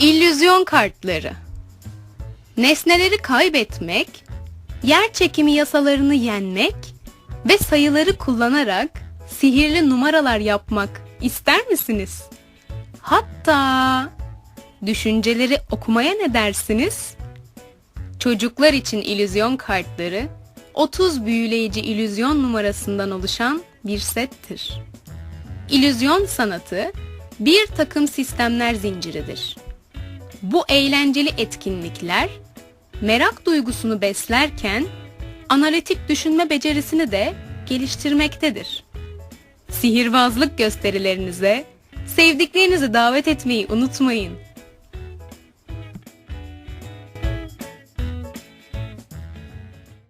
İllüzyon kartları. Nesneleri kaybetmek, yer çekimi yasalarını yenmek ve sayıları kullanarak sihirli numaralar yapmak ister misiniz? Hatta düşünceleri okumaya ne dersiniz? Çocuklar için illüzyon kartları 30 büyüleyici illüzyon numarasından oluşan bir settir. İllüzyon sanatı bir takım sistemler zinciridir. Bu eğlenceli etkinlikler merak duygusunu beslerken analitik düşünme becerisini de geliştirmektedir. Sihirbazlık gösterilerinize sevdiklerinizi davet etmeyi unutmayın.